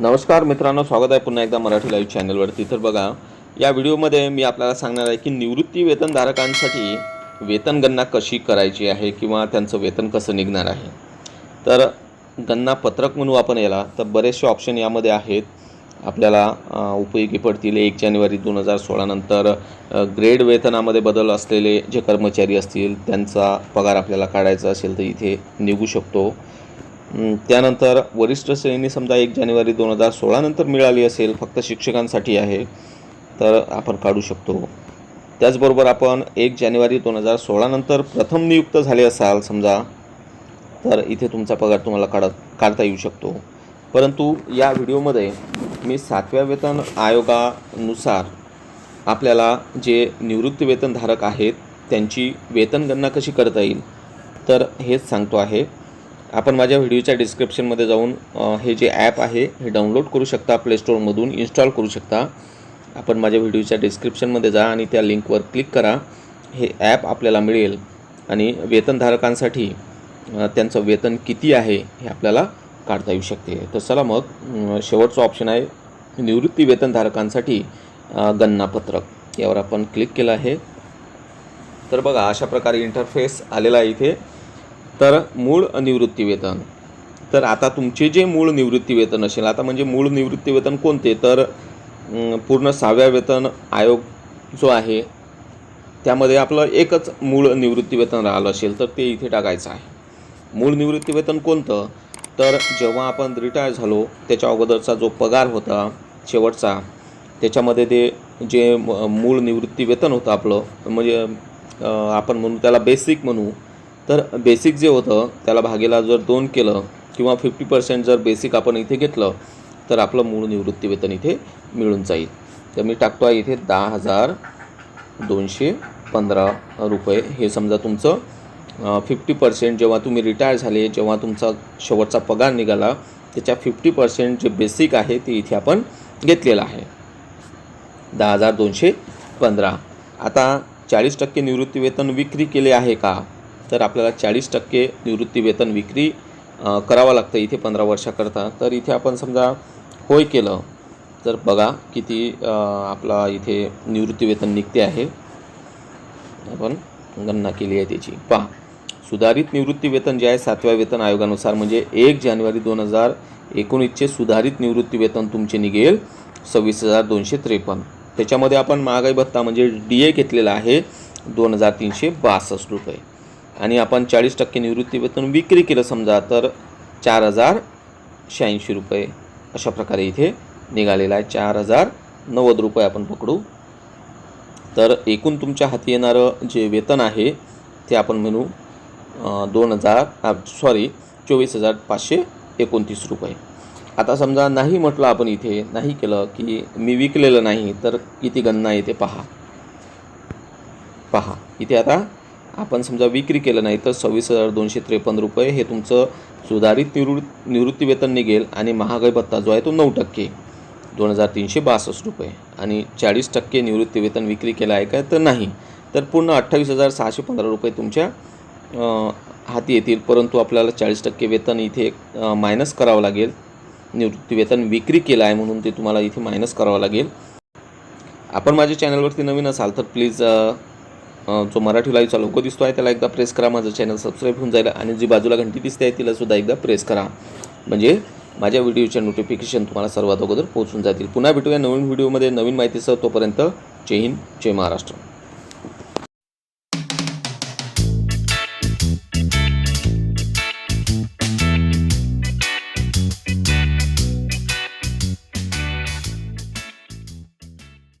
नमस्कार मित्रांनो स्वागत आहे पुन्हा एकदा मराठी लाईव्ह चॅनलवरती तर बघा या व्हिडिओमध्ये मी आपल्याला सांगणार आहे की निवृत्ती वेतनधारकांसाठी वेतन गणना कशी करायची आहे किंवा त्यांचं वेतन कसं निघणार आहे. तर गणना पत्रक म्हणू आपण याला तर बरेचसे ऑप्शन यामध्ये आहेत. आपल्याला उपयोगी पडतील. एक जानेवारी दोन हजार सोळानंतर ग्रेड वेतनामध्ये बदल असलेले जे कर्मचारी असतील त्यांचा पगार आपल्याला काढायचा असेल तर इथे निघू शकतो. त्यानंतर वरिष्ठ श्रेणी समजा एक जानेवारी दोन हजार सोळानंतर मिळाली असेल फक्त शिक्षकांसाठी आहे तर आपण काढू शकतो. त्याचबरोबर आपण एक जानेवारी दोन हजार सोळानंतर प्रथम नियुक्त झाले असाल समजा तर इथे तुमचा पगार तुम्हाला काढ काढता येऊ शकतो. परंतु या व्हिडिओमध्ये मी सातव्या वेतन आयोगानुसार आपल्याला जे निवृत्ती वेतनधारक आहेत त्यांची वेतन गणना कशी करता येईल तर हेच सांगतो आहे. आपण माझ्या व्हिडिओच्या डिस्क्रिप्शनमध्ये जाऊन हे जे ॲप आहे हे डाउनलोड करू शकता प्ले स्टोअरमधून इन्स्टॉल करू शकता. आपण माझ्या व्हिडिओच्या डिस्क्रिप्शनमध्ये जा आणि त्या लिंकवर क्लिक करा. हे ॲप आपल्याला मिळेल. आणि वेतनधारकांसाठी त्यांचं वेतन किती आहे हे आपल्याला काढता येऊ शकते. तर चला मग शेवटचं ऑप्शन आहे निवृत्ती वेतनधारकांसाठी गणनापत्रक. यावर आपण क्लिक केलं आहे. तर बघा अशा प्रकारे इंटरफेस आलेला आहे इथे. तर मूळ निवृत्तीवेतन. तर आता तुमचे जे मूळ निवृत्तीवेतन असेल आता म्हणजे मूळ निवृत्तीवेतन कोणते? तर पूर्ण सहाव्या वेतन आयोग जो आहे त्यामध्ये आपलं एकच मूळ निवृत्तीवेतन राहिलं असेल तर ते इथे टाकायचं आहे. मूळ निवृत्तीवेतन कोणतं? तर जेव्हा आपण रिटायर झालो त्याच्या अगोदरचा जो पगार होता शेवटचा त्याच्यामध्ये ते जे मूळ निवृत्तीवेतन होतं आपलं म्हणजे आपण म्हणू त्याला बेसिक म्हणू तर बेसिक जे होतं त्याला भागेला जर दोन केलं किंवा फिफ्टी पर्सेंट जर बेसिक आपण इथे घेतलं तर आपलं मूळ निवृत्तीवेतन इथे मिळून जाईल. तर मी टाकतो आहे इथे दहा हजार दोनशे पंधरा रुपये. हे समजा तुमचं फिफ्टी पर्सेंट जेव्हा तुम्ही रिटायर झाले जेव्हा तुमचा शेवटचा पगार निघाला त्याच्या फिफ्टी पर्सेंट जे बेसिक आहे ते इथे आपण घेतलेलं आहे. दहा हजार दोनशे पंधरा. आता चाळीस टक्के निवृत्तीवेतन विक्री केले आहे का? तर आपल्याला चाळीस टक्के निवृत्तीवेतन विक्री करावं लागतं इथे पंधरा वर्षाकरता. तर इथे आपण समजा होय केलं तर बघा किती आपला इथे निवृत्तीवेतन निघते आहे. आपण गणना केली आहे त्याची. पहा सुधारित निवृत्तीवेतन जे आहे सातव्या वेतन आयोगानुसार म्हणजे एक जानेवारी दोन हजार एकोणीसचे सुधारित निवृत्तीवेतन तुमचे निघेल सव्वीस हजार दोनशे त्रेपन्न. त्याच्यामध्ये आपण महागाई भत्ता म्हणजे डी ए घेतलेला आहे दोन हजार तीनशे बासष्ट रुपये. आणि आपण चाळीस टक्के निवृत्तीवेतन विक्री केलं समजा तर चार हजार शहाऐंशी रुपये अशा प्रकारे इथे निघालेला आहे. चार हजार नव्वद रुपये आपण पकडू. तर एकूण तुमच्या हाती येणारं जे वेतन आहे ते आपण म्हणू दोन हजार सॉरी चोवीस हजार पाचशे एकोणतीस रुपये. आता समजा नाही म्हटलं आपण इथे नाही केलं की मी विकलेलं नाही तर किती गणना येते पहा. पहा इथे आता आपण समजा विक्री केलं नाही तर सव्वीस हजार दोनशे त्रेपन्न रुपये हे तुमचं सुधारित निवृत्त निवृत्ती वेतन निघेल आणि महागाई भत्ता जो आहे तो नऊ टक्के. दोन हजार तीनशे बासष्ट रुपये. आणि चाळीस टक्के निवृत्ती वेतन विक्री केलं आहे का तर नाही. तर पूर्ण अठ्ठावीस हजार सहाशे पंधरा रुपये तुमच्या हाती येतील. परंतु आपल्याला चाळीस टक्के वेतन इथे मायनस करावं लागेल. निवृत्ती वेतन विक्री केलं आहे म्हणून ते तुम्हाला इथे मायनस करावं लागेल. आपण माझ्या चॅनलवरती नवीन असाल तर प्लीज जो मराठी लाईव्हचा लोगो दिसतो आहे त्याला एकदा प्रेस करा. माझं चॅनल सबस्क्राईब होऊन जाईल आणि जी बाजूला घंटी दिसते आहे तिलासुद्धा एकदा प्रेस करा. म्हणजे माझ्या व्हिडिओचे नोटिफिकेशन तुम्हाला सर्वात अगोदर पोहोचून जातील. पुन्हा भेटूया नवीन व्हिडिओमध्ये नवीन माहितीसह. तोपर्यंत जय हिंद जय महाराष्ट्र.